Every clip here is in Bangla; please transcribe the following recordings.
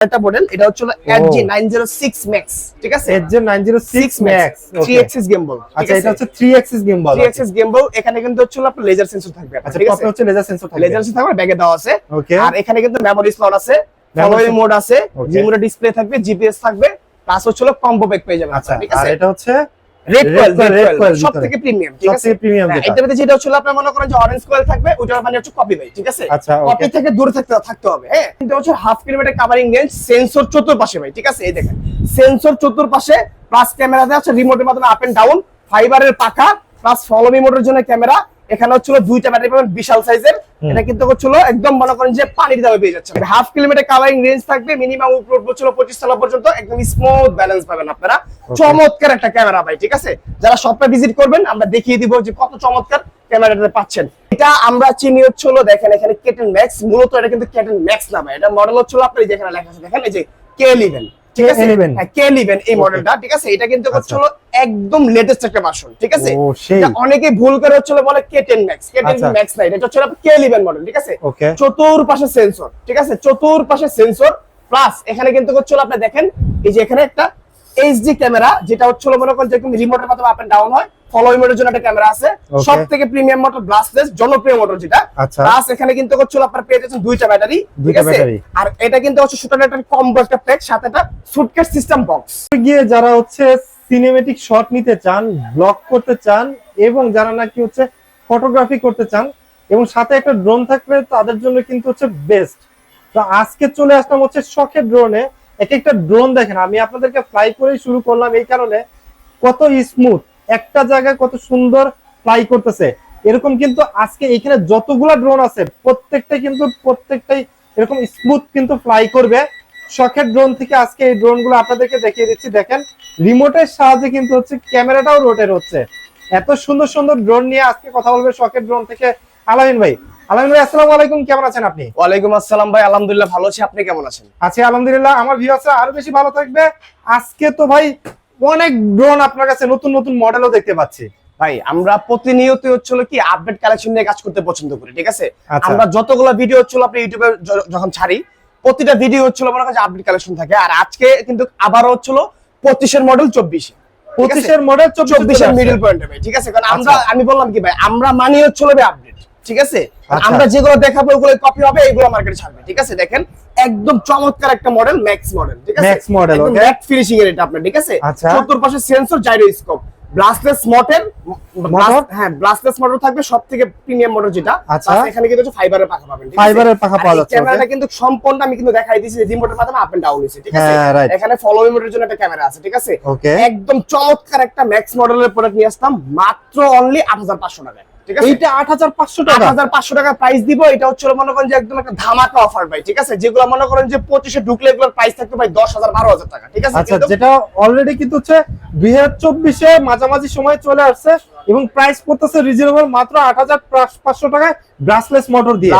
একটা মডেল এটা হচ্ছে হলো 906 Max ঠিক আছে? এর যে 906 ম্যাক্স 3 axis gimbal আচ্ছা এটা হচ্ছে 3 axis gimbal 3 axis gimbal এখানে কিন্তু হচ্ছে আপনার লেজার সেন্সর থাকবে আচ্ছা ঠিক আছে? হচ্ছে লেজার সেন্সর থাকবে। লেজার সেন্সর থাকবে ব্যাগে দেওয়া আছে। ওকে আর এখানে কিন্তু মেমোরি স্লট আছে ফলোইং মোড আছে Okay. ডিসপ্লে থাকবে জিপিএস থাকবে প্লাস হচ্ছে হলো কম্বো ব্যাগ পেয়ে যাবেন আচ্ছা আর এটা হচ্ছে রেড কয়েল রেড কয়েল সব প্রিমিয়াম ঠিক আছে? প্রিমিয়াম মধ্যে যেটা হচ্ছে আপনার মনে করেন যে অরেঞ্জ কয়েল থাকবে ওইটার মানে হচ্ছে কপি ভাই ঠিক আছে? আচ্ছা, কপি থেকে দূরে থাকতে থাকতে হবে হ্যাঁ? কিন্তু হচ্ছে half kilometre covering range sensor চতুর্পাশে ভাই ঠিক আছে? এই দেখেন সেন্সর চতুর্পাশে প্লাস ক্যামেরা দেওয়া আছে রিমোটের মাধ্যমে আপ এন্ড ডাউন ফাইবারের পাখা প্লাস ফলো মোটরের জন্য ক্যামেরা এখানে হচ্ছিল দুইটা ব্যাটারি পাবেন বিশাল সাইজের এটা কিন্তু হচ্ছিল একদম মনে করেন যে পানির দামে পেয়ে যাচ্ছে হাফ কিলোমিটার কাভারিং রেঞ্জ থাকবে মিনিমাম উপর হচ্ছিল পঁচিশ তলা পর্যন্ত একদম স্মুথ ব্যালেন্স পাবেন আপনারা। চমৎকার একটা ক্যামেরা ভাই ঠিক আছে? যারা শপটা ভিজিট করবেন আমরা দেখিয়ে দিব যে কত চমৎকার ক্যামেরাটা পাচ্ছেন। এটা আমরা চিনি হচ্ছিল দেখেন এখানে কেটেন ম্যাক্স মূলত এটা কিন্তু কেটেন ম্যাক্স না ভাই এটা মডেল হচ্ছিল আপনার এই যে এখানে লেখা আছে দেখেন এই যে কে ইলেভেন ঠিক আছে? K11 হ্যাঁ কে ইলেভেন এই মডেলটা ঠিক আছে? এটা কিন্তু আচ্ছা। একদম লেটেস্ট একটা ভার্সন ঠিক আছে? ও, সেই। এটা অনেকে ভুল করে হচ্ছে বলে K ten max K ten আচ্ছা। ম্যাক্স না এটা হচ্ছিল কে মডেল ঠিক আছে? চতুর্পাশে সেন্সর ঠিক আছে? চতুর্পাশে সেন্সর প্লাস এখানে কিন্তু আপনি দেখেন এই যে এখানে একটা এইচডি ক্যামেরা যেটা হচ্ছিল মনে করেন যেরকম রিমোটের মাধ্যমে আপ এন্ড ডাউন হয় ফলো মোডের জন্য একটা ক্যামেরা আছে. সব থেকে প্রিমিয়াম মোটর ব্লাস্টলেস জনপ্রিয় মোটর যেটা। আচ্ছা। প্লাস এখানে কিন্তু হচ্ছিল আপনার পেয়ে যাচ্ছেন দুইটা ব্যাটারি ঠিক আছে? আর এটা কিন্তু হচ্ছে সুতরাং একটা কম্বো একটা প্যাক সাথে একটা সুটকেস সিস্টেম বক্স গিয়ে যারা হচ্ছে সিনেমেটিক শট নিতে চান ব্লগ করতে চান এবং যারা নাকি হচ্ছে ফটোগ্রাফি করতে চান এবং সাথে একটা ড্রোন থাকলে তাদের জন্য কিন্তু হচ্ছে বেস্ট তো আজকে চলে আসলাম হচ্ছে শখের ড্রোনে এক একটা ড্রোন দেখেন, আমি আপনাদেরকে ফ্লাই করেই শুরু করলাম এই কারণে। কত স্মুথ একটা জায়গায় কত সুন্দর ফ্লাই করতেছে। এরকম কিন্তু আজকে এখানে যতগুলা ড্রোন আছে প্রত্যেকটাই কিন্তু প্রত্যেকটাই এরকম স্মুথ কিন্তু ফ্লাই করবে। শখের ড্রোন থেকে আজকে এই ড্রোনগুলো আপনাদেরকে দেখিয়ে দিচ্ছি। দেখেন রিমোটের সাহায্যে কিন্তু হচ্ছে ক্যামেরাটাও রোটেট হচ্ছে। এত সুন্দর সুন্দর ড্রোন নিয়ে আজকে কথা বলবে শখের ড্রোন থেকে। আলামিন ভাই আলামিন ভাই আসসালামু আলাইকুম। কেমন আছেন আপনি? ওয়ালাইকুম আসসালাম ভাই আলহামদুলিল্লাহ ভালো আছি। আপনি কেমন আছেন? আছি আলহামদুলিল্লাহ। আমার ভিউয়ার্সরা আরও বেশি ভালো থাকবে। আজকে তো ভাই অনেক ড্রোন আপনার কাছে নতুন নতুন মডেলও দেখতে পাচ্ছি। ভাই আমরা প্রতিনিয়ত হচ্ছিল কি আপডেট কালেকশন নিয়ে কাজ করতে পছন্দ করি ঠিক আছে? আচ্ছা। আমরা যতগুলো ভিডিও হচ্ছিল আপনি ইউটিউবে যখন ছাড়ি প্রতিটা ভিডিও হচ্ছিল মনে করেন আপডেট কালেকশন থাকে। আর আজকে কিন্তু আবারও হচ্ছিল পঁচিশের মডেল চব্বিশে পঁচিশের মডেল চব্বিশের মিডল পয়েন্টে ঠিক আছে? কারণ আমরা আচ্ছা। আমি বললাম কি ভাই আমরা মানি হচ্ছিল আপডেট ঠিক আছে আচ্ছা। আমরা যেগুলো দেখাবো ওগুলো কপি হবে এগুলো মার্কেটে ছাড়বে ঠিক আছে দেখেন একদম চমৎকার একটা মডেল ম্যাক্স মডেল ঠিক আছে model, একদম okay. ম্যাট ফিনিশিং এর এটা আপনার ঠিক আছে আচ্ছা। চতুর্পাশে সেন্সর জাইরোস্কোপ ব্লাস্টলেস Motor? হ্যাঁ ব্লাস্টলেস মোটর থাকবে সব থেকে প্রিমিয়াম মডেল যেটা আচ্ছা। এখানে কিন্তু হচ্ছে ফাইবারের পাখা পাবেন ঠিক আছে? ফাইবারের পাখা পাওয়া যাচ্ছে, ক্যামেরাটা কিন্তু সম্পূর্ণ আমি কিন্তু দেখাই দিয়েছি রিমোটের মাধ্যমে আপ এন্ড ডাউন হয়েছে ঠিক আছে হ্যাঁ, এখানে ফলোইং মোটরের জন্য একটা ক্যামেরা আছে ঠিক আছে একদম চমৎকার একটা ম্যাক্স মডেলের প্রোডাক্ট নিয়ে আসলাম মাত্র অনলি আট হাজার পাঁচশো টাকা ঠিক আছে? এইটা আট হাজার পাঁচশো আট টাকা হাজার পাঁচশো টাকা প্রাইস দিব এটা হচ্ছে মনে করেন যে একদম একটা ধামাকা অফার ভাই ঠিক আছে? যেগুলো মনে করেন যে পঁচিশে ঢুকলে এগুলোর প্রাইস থাকবে ভাই দশ হাজার টাকা ঠিক আছে? আচ্ছা যেটা অলরেডি কিন্তু হচ্ছে দুই হাজার চব্বিশে মাঝামাঝি সময় চলে আসছে এবং প্রাইস পড়তেছে রিজনেবল মাত্র আট হাজার পাঁচশো টাকায় ব্রাসলেস মোটর দিয়ে।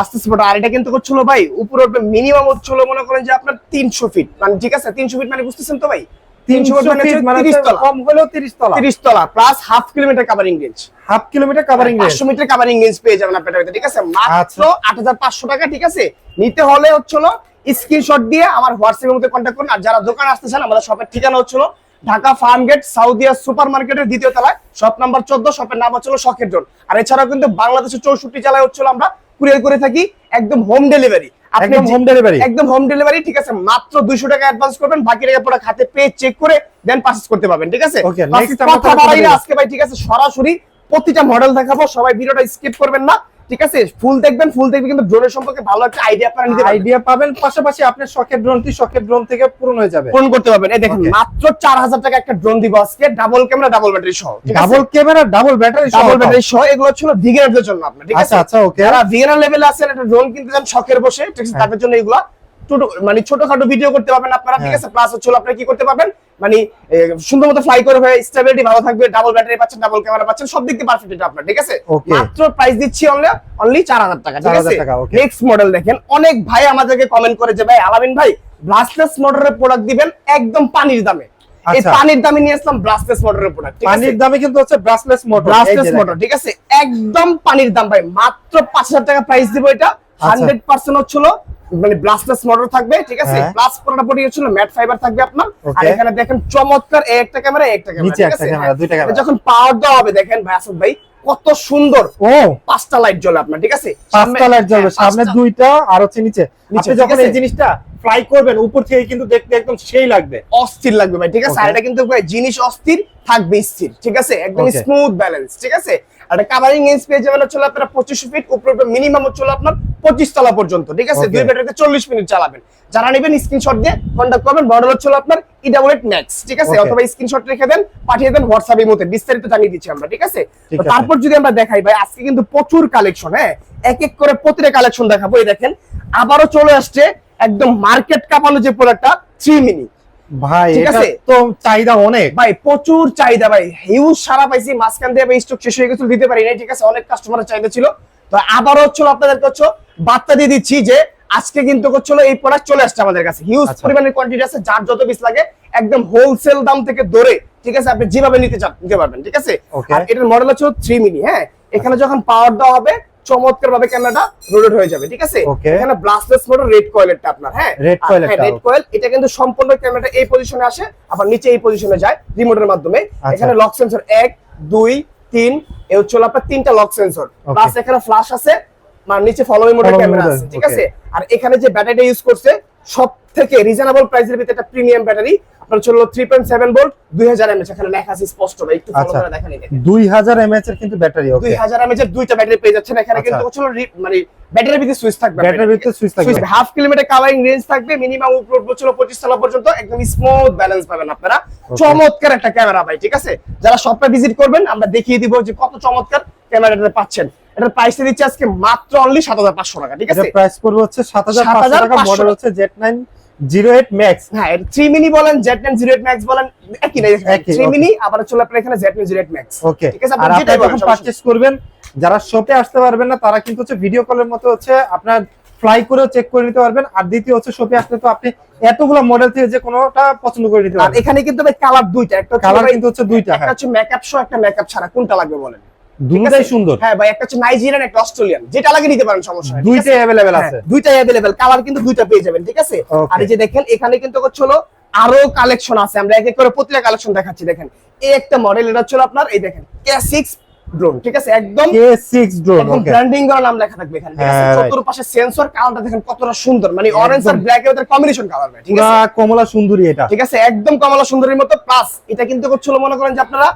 আর এটা কিন্তু হচ্ছিল ভাই উপরে মিনিমাম হচ্ছিল মনে করেন যে আপনার তিনশো ফিট মানে ঠিক আছে? তিনশো ফিট মানে বুঝতেছেন তো ভাই? তিনশো ফিট মানে ফিট তিরিশ তলা। কম হলেও তিরিশ তলা। তিরিশ তলা plus half kilometre covering range half kilometre covering range metre covering range পেয়ে যাবেন আপনার ঠিক আছে? মাত্র আচ্ছা। টাকা ঠিক আছে? নিতে হলে হচ্ছিল স্ক্রিনশট দিয়ে আমার হোয়াটসঅ্যাপের মধ্যে কন্ট্যাক্ট করুন। আর যারা দোকানে আসতে চান আমাদের শপের ঠিকানা হচ্ছিল Dhaka farm gate Saudia super মার্কেটের দ্বিতীয় তলায় শপ নাম্বার চোদ্দ শপের নাম হচ্ছিল শখের জোন আর এছাড়াও কিন্তু বাংলাদেশের চৌষট্টি জেলায় হচ্ছিল আমরা কুরিয়ার করে থাকি একদম হোম ডেলিভারি একদম হোম ডেলিভারি একদম হোম ডেলিভারি ঠিক আছে মাত্র দুইশো টাকা অ্যাডভান্স করবেন বাকি টাকা পুরো খাতে পেয়ে চেক করে দেন পারচেজ করতে পারবেন ঠিক আছে ওকে নেক্সট আমরা। আজকে ভাই ঠিক আছে সরাসরি প্রতিটা মডেল দেখাবো সবাই ভিডিওটা স্কিপ করবেন না ঠিক আছে? ফুল দেখবেন ফুল দেখবে কিন্তু ড্রোনের সম্পর্কে ভালো একটা আইডিয়া আপনারা নিতে আইডিয়া পাবেন পাশাপাশি আপনার শখের ড্রোনটি শখের ড্রোন থেকে পূরণ হয়ে যাবে। ফোন করতে পারবেন। এই দেখেন মাত্র চার হাজার টাকা একটা ড্রোন দিব আজকে ডাবল ক্যামেরা ডাবল ব্যাটারি সহ ডাবল ক্যামেরা ডাবল ব্যাটারি সহ ডাবল ব্যাটারি সহ এগুলো ছিল বিগিনারদের জন্য আপনার ঠিক আছে? আচ্ছা আচ্ছা ওকে যারা বিগিনার লেভেলে আছেন একটা ড্রোন কিনতে চান শখের বসে ঠিক আছে? হ্যাঁ। তাদের জন্য এগুলা মানে ছোটখাটো ভিডিও করতে পারবেন আপনারা ঠিক হ্যাঁ। আছে? প্লাস হচ্ছে আপনারা কি করতে পারবেন? মানে সুন্দর মতো ফ্লাই করে হয়ে স্টেবিলিটি ভালো থাকবে ডাবল ব্যাটারি পাচ্ছেন ডাবল ক্যামেরা পাচ্ছেন সব দিক দিয়ে পারফেক্ট এটা আপনার ঠিক আছে? মাত্র প্রাইস দিচ্ছি অনলি অনলি চার হাজার টাকা ঠিক আছে? নেক্সট মডেল দেখেন অনেক ভাই আমাদেরকে কমেন্ট করে যে ভাই আলামিন ভাই ব্লাস্টলেস মোটরের প্রোডাক্ট দিবেন একদম পানির দামে। এই আচ্ছা। পানির দামে নিয়ে আসলাম ব্লাস্টলেস মোটরের প্রোডাক্ট ঠিক পানির দামে কিন্তু হচ্ছে ব্রাসলেস মোটর ব্লাস্টেস মোটর ঠিক আছে? একদম পানির দাম ভাই মাত্র পাঁচ হাজার টাকা প্রাইস দিব এটা। হান্ড্রেড পার্সেন্ট হচ্ছিল মানে ব্লাস্টলেস মোটর থাকবে ঠিক আছে? হ্যাঁ। প্লাস পুরোটা বডি হচ্ছিল ম্যাট ফাইবার থাকবে আপনার। আর এখানে দেখেন চমৎকার এই একটা ক্যামেরা এই একটা ক্যামেরা দুইটা ক্যামেরা যখন পাওয়ার দেওয়া হবে দেখেন ভাই আসল ভাই কত সুন্দর। ও। পাঁচটা লাইট জ্বলে আপনার ঠিক আছে? পাঁচটা লাইট জ্বলবে হ্যাঁ, সামনে দুইটা আর হচ্ছে নিচে। নিচে, যখন এই জিনিসটা ফ্লাই করবেন উপর থেকে কিন্তু দেখতে একদম সেই লাগবে। অস্থির লাগবে ভাই ঠিক আছে? আর এটা কিন্তু ভাই জিনিস অস্থির থাকবে স্থির ঠিক আছে? একদম স্মুথ ব্যালেন্স ঠিক আছে? এটা কাভারিং রেঞ্জ পেয়ে যাবেন হচ্ছে আপনারা পঁচিশ ফিট উপরে মিনিমাম হচ্ছে আপনার পঁচিশ তলা পর্যন্ত ঠিক আছে. দুই ব্যাটারিতে চল্লিশ মিনিট চালাবেন। যারা নেবেন স্ক্রিনশট দিয়ে কন্ট্যাক্ট করবেন মডেল হচ্ছে আপনার ইডাবল এইট ম্যাক্স ঠিক আছে? অথবা স্ক্রিনশট রেখে দেন পাঠিয়ে দেন হোয়াটসঅ্যাপের মধ্যে বিস্তারিত জানিয়ে দিচ্ছি আমরা ঠিক আছে। তারপর যদি আমরা দেখাই ভাই আজকে কিন্তু প্রচুর কালেকশন হ্যাঁ? এক এক করে প্রতিটা কালেকশন দেখাবো এই দেখেন। আবারও চলে আসছে একদম মার্কেট কাঁপানো যে প্রোডাক্টটা থ্রি মিনি ভাই ঠিক আছে? তো চাহিদা অনেক। ভাই প্রচুর চাহিদা ভাই। হিউজ সারা পাইছি মাঝখান দিয়ে স্টক শেষ হয়ে গেছিল দিতে পারি নাই ঠিক আছে? অনেক কাস্টমারের চাহিদা ছিল। তো আবারও হচ্ছিল আপনাদেরকে হচ্ছে বার্তা দিয়ে দিচ্ছি যে আজকে কিন্তু হচ্ছিল এই প্রোডাক্ট চলে আসছে আমাদের কাছে। হিউজ আচ্ছা। পরিমাণের কোয়ান্টিটি আছে যার যত পিস লাগে একদম হোলসেল দাম থেকে ধরে ঠিক আছে? আপনি যেভাবে নিতে চান নিতে পারবেন ঠিক আছে? আর এটার মডেল হচ্ছে থ্রি মিনি হ্যাঁ? এখানে যখন পাওয়ার দেওয়া হবে চমৎকার ভাবে ক্যামেরাটা রোটেট হয়ে যাবে ঠিক আছে? এখানে ব্লাস্টলেস মোটর রেড কয়েলেরটা আপনার হ্যাঁ? রেড কয়েল রেড কয়েল এটা কিন্তু সম্পূর্ণ ক্যামেরাটা এই পজিশনে আসে আবার নিচে এই পজিশনে যায় রিমোটের মাধ্যমে। আচ্ছা। এখানে লক সেন্সর এক দুই তিন এ হচ্ছে আপনার তিনটা লক সেন্সর প্লাস এখানে ফ্ল্যাশ আছে মানে নিচে ফলোইং মোডের ক্যামেরা আছে, ঠিক আছে? আর এখানে যে ব্যাটারিটা ইউজ করছে সব থেকে রিজনেবল প্রাইসের ভিতরে একটা প্রিমিয়াম ব্যাটারি আপনার চলল থ্রি পয়েন্ট সেভেন ভোল্ট দুই হাজার এমএচ এখানে লেখা আছে স্পষ্ট ভাই একটু ফলো আচ্ছা। করে দেখেন দুই হাজার এমএচ এর কিন্তু ব্যাটারি ওকে দুই হাজার এমএচ এর দুইটা ব্যাটারি পেয়ে যাচ্ছেন এখানে আচ্ছা। কিন্তু হচ্ছে মানে ব্যাটারির ভিতরে সুইচ থাকবে ব্যাটারির ভিতরে সুইচ থাকবে। হাফ কিলোমিটার কাভারিং রেঞ্জ থাকবে মিনিমাম উপর ছিল পঁচিশ তলা পর্যন্ত একদম স্মুথ ব্যালেন্স পাবেন আপনারা। চমৎকার একটা ক্যামেরা ভাই ঠিক আছে? যারা শপটা ভিজিট করবেন আমরা দেখিয়ে দিব যে কত চমৎকার ক্যামেরাটা পাচ্ছেন। এটার প্রাইসে দিচ্ছে আজকে মাত্র অনলি সাত হাজার পাঁচশো টাকা ঠিক এটা আছে? প্রাইস পড়বে হচ্ছে সাত হাজার পাঁচশো টাকা মডেল হচ্ছে Z nine zero eight max হ্যাঁ থ্রি মিনি বলেন Z nine zero eight max বলেন একই থ্রি okay. মিনি আবার চলে আপনার এখানে Z nine zero eight max okay ঠিক আছে আর আপনি যখন পারচেজ করবেন যারা শপে আসতে পারবেন না তারা কিন্তু হচ্ছে ভিডিও কলের মতো হচ্ছে আপনার ফ্লাই করেও চেক করে নিতে পারবেন। আর দ্বিতীয় হচ্ছে শপে আসলে তো আপনি এতগুলো মডেল থেকে যে কোনোটা পছন্দ করে নিতে আর পারবেন। এখানে কিন্তু ভাই কালার দুইটা একটা কালার কিন্তু হচ্ছে দুইটা একটা হ্যাঁ। হচ্ছে মেকআপ শো একটা মেকআপ ছাড়া। কোনটা লাগবে বলেন? দুটোই? সুন্দর। হ্যাঁ ভাই একটা হচ্ছে নাইজেরিয়ান একটা অস্ট্রেলিয়ান যেটা লাগে নিতে পারেন সমস্যা নেই? দুইটাই অ্যাভেলেবেল হ্যাঁ, আছে। দুইটাই অ্যাভেলেবেল কালার কিন্তু দুইটা পেয়ে যাবেন ঠিক আছে? আর এই যে দেখেন এখানে কিন্তু হচ্ছে হলো আরও কালেকশন আছে। আমরা এক এক করে প্রতিটা কালেকশন দেখাচ্ছি দেখেন। এই একটা মডেল এটা হচ্ছে আপনার এই দেখেন কে সিক্স ড্রোন ঠিক আছে? একদম K six drone okay branding করা নাম লেখা থাকবে এখানে ঠিক আছে? হ্যাঁ, চতুর্পাশে সেন্সর কালারটা দেখেন কতটা সুন্দর। মানে অরেঞ্জ আর ব্ল্যাক এর কম্বিনেশন কালার ঠিক আছে? কমলা সুন্দরী এটা। ঠিক আছে? একদম কমলা সুন্দরীর মতো প্লাস এটা কিন্তু হচ্ছিল মনে করেন যে আপনারা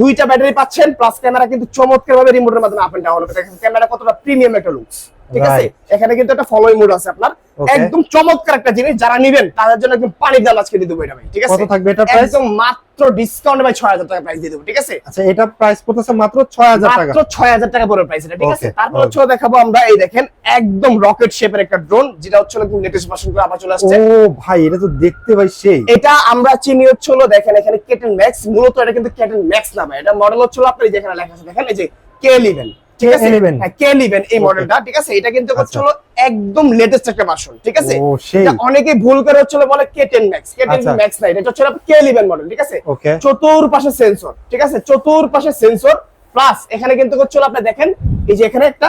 দুইটা ব্যাটারি পাচ্ছেন প্লাস ক্যামেরা কিন্তু চমৎকার ভাবে রিমোটের মাধ্যমে আপ এন্ড ডাউন হবে। দেখেন ক্যামেরা কতটা প্রিমিয়াম একটা লুকস ঠিক আছে? এখানে কিন্তু একটা ফলোইং মোড আছে আপনার। একদম চমৎকার একটা জিনিস যারা নেবেন তাদের জন্য একদম পানির দাম আজকে দিয়ে দেবো এটা ভাই ঠিক আছে? কত থাকবে এটা প্রাইস একদম মাত্র ডিসকাউন্ট ভাই ছয় হাজার টাকা প্রাইস দিয়ে দেবো ঠিক আছে? আচ্ছা এটা প্রাইস পড়তেছে মাত্র ছয় হাজার টাকা। মাত্র ছয় হাজার টাকা পড়বে প্রাইস এটা ঠিক আছে? তারপর হচ্ছে দেখাবো আমরা এই দেখেন একদম রকেট শেপের একটা ড্রোন যেটা হচ্ছে একদম লেটেস্ট ভার্সন করে আবার চলে আসছে। ও ভাই এটা তো দেখতে ভাই সেই। এটা আমরা চিনি হচ্ছে দেখেন এখানে কেটেন ম্যাক্স মূলত এটা কিন্তু কেটেন ম্যাক্স না। এটা মডেল হচ্ছে হলো আপনার যেখানে লেখা আছে দেখেন এই যে কে ইলেভেন ঠিক আছে? K11 হ্যাঁ কে ইলেভেন এই মডেলটা ঠিক আছে? এটা কিন্তু আচ্ছা। একদম লেটেস্ট একটা ভার্সন ঠিক আছে? এটা অনেকে ভুল করে হচ্ছে হলো বলে K ten max K ten. Max না এটা হচ্ছে কে ইলেভেন মডেল ঠিক আছে? চতুর্পাশে সেন্সর ঠিক আছে? চতুর্পাশে সেন্সর প্লাস এখানে কিন্তু হচ্ছে হলো আপনি দেখেন এই যে এখানে একটা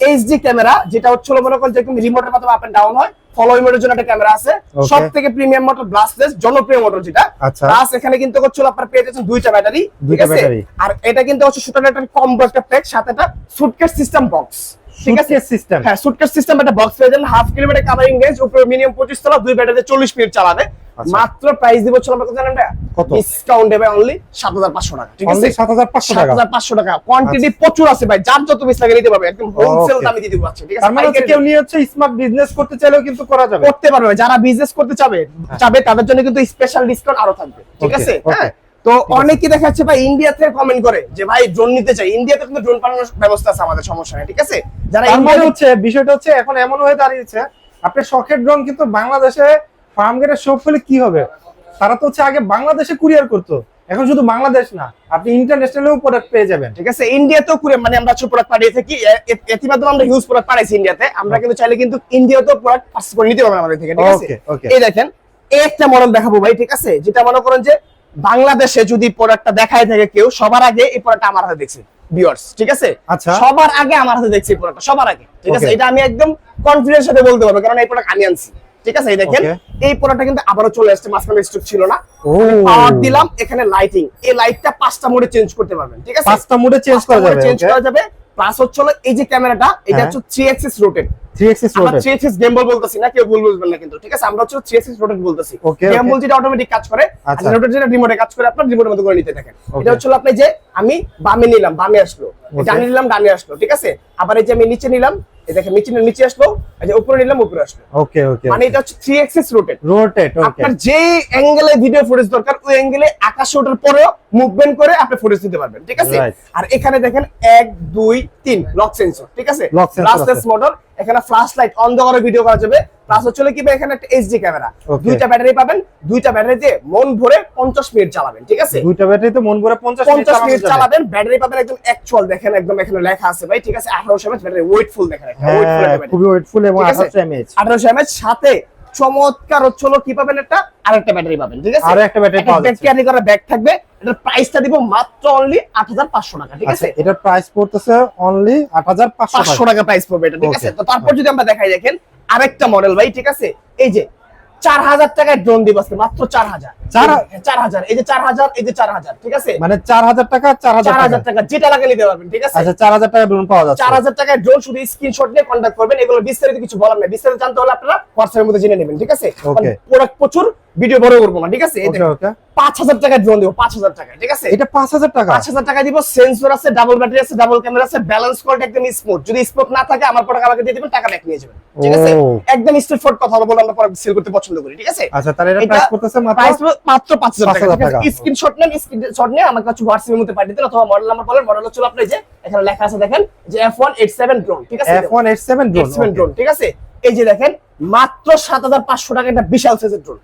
এইচডি ক্যামেরা যেটা হচ্ছে হলো মনে করেন যে রিমোটের মাধ্যমে আপ এন্ড ডাউন হয় ফলোইং মোডের জন্য একটা ক্যামেরা আছে. সব থেকে প্রিমিয়াম মডেল ব্লাস্টলেস জনপ্রিয় মডেল যেটা। আচ্ছা। প্লাস এখানে কিন্তু হচ্ছে আপনার পেয়ে যাচ্ছেন দুইটা ব্যাটারি ঠিক আছে? আর এটা কিন্তু হচ্ছে শুটার একটা কম্বো একটা প্যাক সাথে একটা সুটকেস সিস্টেম বক্স ঠিক আছে সিস্টেম হ্যাঁ সুটকেস সিস্টেম একটা বক্স পেয়ে যাবেন হাফ কিলোমিটার কাভারিং রেঞ্জ উপরে মিনিমাম তলা দুই ব্যাটারিতে মিনিট চালাবে। আচ্ছা। মাত্র প্রাইস দিব হচ্ছে আমরা জানেন কত? ডিসকাউন্ট দেবে অনলি সাত হাজার পাঁচশো টাকা ঠিক আছে? কোয়ান্টিটি প্রচুর আছে ভাই যার যত পিস লাগে নিতে পারবে একদম হোলসেল দামে দিয়ে দিব আজকে, ঠিক আছে? মানে কেউ নিয়ে হচ্ছে স্মার্ট বিজনেস করতে চাইলেও কিন্তু করা যাবে। করতে পারবে যারা বিজনেস করতে চাবে চাবে তাদের জন্য কিন্তু স্পেশাল ডিসকাউন্ট আরও থাকবে ঠিক আছে? হ্যাঁ? তো অনেকে দেখা যাচ্ছে ভাই ইন্ডিয়া থেকে কমেন্ট করে যে ভাই ড্রোন নিতে চাই। ইন্ডিয়াতে কিন্তু ড্রোন পাঠানোর ব্যবস্থা আছে আমাদের সমস্যা নেই ঠিক আছে? যারা মানে ইন্ডিয়া হচ্ছে বিষয়টা হচ্ছে এখন এমন হয়ে দাঁড়িয়েছে আপনি শখের ড্রোন কিন্তু বাংলাদেশে ফার্ম গেটের শপ হলে কি হবে? তারা তো হচ্ছে আগে বাংলাদেশে কুরিয়ার করতো এখন শুধু বাংলাদেশ না আপনি ইন্টারন্যাশনালেও প্রোডাক্ট পেয়ে যাবেন। ঠিক আছে ইন্ডিয়াতেও করে মানে আমরা প্রোডাক্ট পাঠিয়ে থাকি এর মাধ্যমে আমরা হিউজ প্রোডাক্ট পাঠাইছি ইন্ডিয়াতে আমরা কিন্তু চাইলে কিন্তু ইন্ডিয়াতেও প্রোডাক্ট পার্সেল করে নিতে পারবেন আমাদের থেকে ঠিক আছে? এই দেখেন এই একটা মডেল দেখাবো ভাই ঠিক আছে? যেটা মনে করেন যে বাংলাদেশে যদি প্রোডাক্টটা দেখায় থাকে কেউ সবার আগে এই প্রোডাক্টটা আমার হাতে দেখছে ভিউয়ার্স ঠিক আছে? আচ্ছা। সবার আগে আমার হাতে দেখছি এই প্রোডাক্টটা সবার আগে ঠিক আছে? এটা আমি একদম কনফিডেন্স সাথে বলতে পারব কারণ এই প্রোডাক্ট আমি আনছি ঠিক আছে? এই দেখেন. এই প্রোডাক্টটা কিন্তু আবারও চলে আসছে মাঝখানে স্টক ছিল না। পাওয়ার দিলাম এখানে লাইটিং এই লাইটটা পাঁচটা মোডে চেঞ্জ করতে পারবেন ঠিক আছে? পাঁচটা মোডে চেঞ্জ করা যাবে চেঞ্জ করা যাবে। প্লাস হচ্ছে হলো এই যে ক্যামেরাটা এটা হ্যাঁ। হচ্ছে থ্রি এক্সিস রোটেট 3 এক্সিস আমরা থ্রি এক্সিস গেমবল বলতেছি না কেউ ভুল বুঝবেন না কিন্তু ঠিক আছে? আমরা হচ্ছে থ্রি এক্সিস রোটেট বলতেছি। গেমবল যেটা অটোমেটিক কাজ করে আচ্ছা। যেটা রিমোটে কাজ করে আপনার রিমোটের মতো করে নিতে এটা হচ্ছে আপনি যে আমি বামে নিলাম বামে আসলো. ডানে নিলাম ডানে আসলো ঠিক আছে? আবার এই যে আমি নিচে নিলাম এই দেখেন নিচে নিচে আসলো এই উপরে নিলাম উপরে আসলো। ওকে ওকে মানে এটা হচ্ছে three axis rotate rotate okay আপনার যে অ্যাঙ্গেলে ভিডিও ফুটেজ দরকার ওই অ্যাঙ্গেলে আকাশে ওঠার পরেও মুভমেন্ট করে আপনি ফুটেজ দিতে পারবেন ঠিক আছে? আর এখানে দেখেন এক দুই তিন লক সেন্সর ঠিক আছে? Lock sensor. মোটর এখানে ফ্ল্যাশ লাইট অন করে ভিডিও করা যাবে। প্লাস হচ্ছে কি এখানে একটা এইচডি ক্যামেরা দুইটা ব্যাটারি পাবেন দুইটা ব্যাটারিতে মন ভরে 50 মিনিট চালাবেন ঠিক আছে? দুইটা ব্যাটারিতে মন ভরে 50 মিনিট 50 মিনিট চালাবেন ব্যাটারি পাবেন একদম অ্যাকচুয়াল দেখেন একদম এখানে লেখা আছে ভাই ঠিক আছে? 1800 এমএএইচ ব্যাটারি ওয়েটফুল দেখেন একটা ওয়েটফুল হ্যাঁ খুবই ওয়েটফুল এবং আছে? 1800 এমএএইচ 1800 এমএএইচ সাথে চমৎকার হচ্ছে হলো কি পাবেন একটা? আরেকটা ব্যাটারি পাবেন ঠিক আছে? আরও একটা ব্যাটারি যাচ্ছে। ক্যারি করা ব্যাগ থাকবে। এটার প্রাইসটা দিব মাত্র অনলি 8500 টাকা ঠিক আচ্ছা আছে? এটার প্রাইস পড়তেছে অনলি 8500 টাকা। প্রাইস পড়বে এটা ঠিক আছে? তো তারপর যদি আমরা দেখাই দেখেন আরেকটা মডেল ভাই ঠিক আছে? এই যে 4000 টাকায় ড্রোন দিব আজকে মাত্র 4000 চার- 4000 এই যে 4000 এই যে 4000 ঠিক আছে? মানে 4000 টাকা 4000 4000 টাকা। যেটা লাগে নিতে পারবেন ঠিক আছে? আচ্ছা 4000 টাকা ড্রোন পাওয়া যাচ্ছে। চার হাজার টাকায় ড্রোন শুধু স্ক্রিনশট নিয়ে কন্ট্যাক্ট করবেন এগুলো বিস্তারিত কিছু বলার নাই। বিস্তারিত জানতে হলে আপনারা হোয়াটসঅ্যাপের মধ্যে জেনে নেবেন ঠিক আছে. প্রোডাক্ট প্রচুর ভিডিও বড় করব না ঠিক আছে? পাঁচ হাজার টাকায় ড্রোন দিব পাঁচ হাজার টাকায় ঠিক আছে? এটা 5000 টাকা? পাঁচ হাজার টাকা দিব সেন্সর আছে ডাবল ব্যাটারি আছে ডাবল ক্যামেরা আছে ব্যালেন্স কোয়ালিটি একদম স্মুথ যদি স্মুথ না থাকে আমার প্রোডাক্ট আমাকে দিয়ে দিবেন টাকা ব্যাক নিয়ে যাবেন ঠিক আছে? একদম স্ট্রেট ফরওয়ার্ড কথা বলে আমরা পরে সেল করতে পছন্দ করি ঠিক আছে? আচ্ছা তাহলে এটা প্রাইস করতেছে মাত্র প্রাইস মাত্র পাঁচ হাজার টাকা 5,000 টাকা। স্ক্রিনশট নেন স্ক্রিনশট নিয়ে হোয়াটসঅ্যাপের মধ্যে পাঠিয়ে দিন অথবা মডেল নাম্বার বলেন মডেল হচ্ছে আপনি যে এখানে লেখা আছে দেখেন যে F one eight seven drone ঠিক আছে? F187 ড্রোন ঠিক আছে? এই যে দেখেন মাত্র সাত হাজার পাঁচশো টাকা একটা বিশাল সাইজের ড্রোন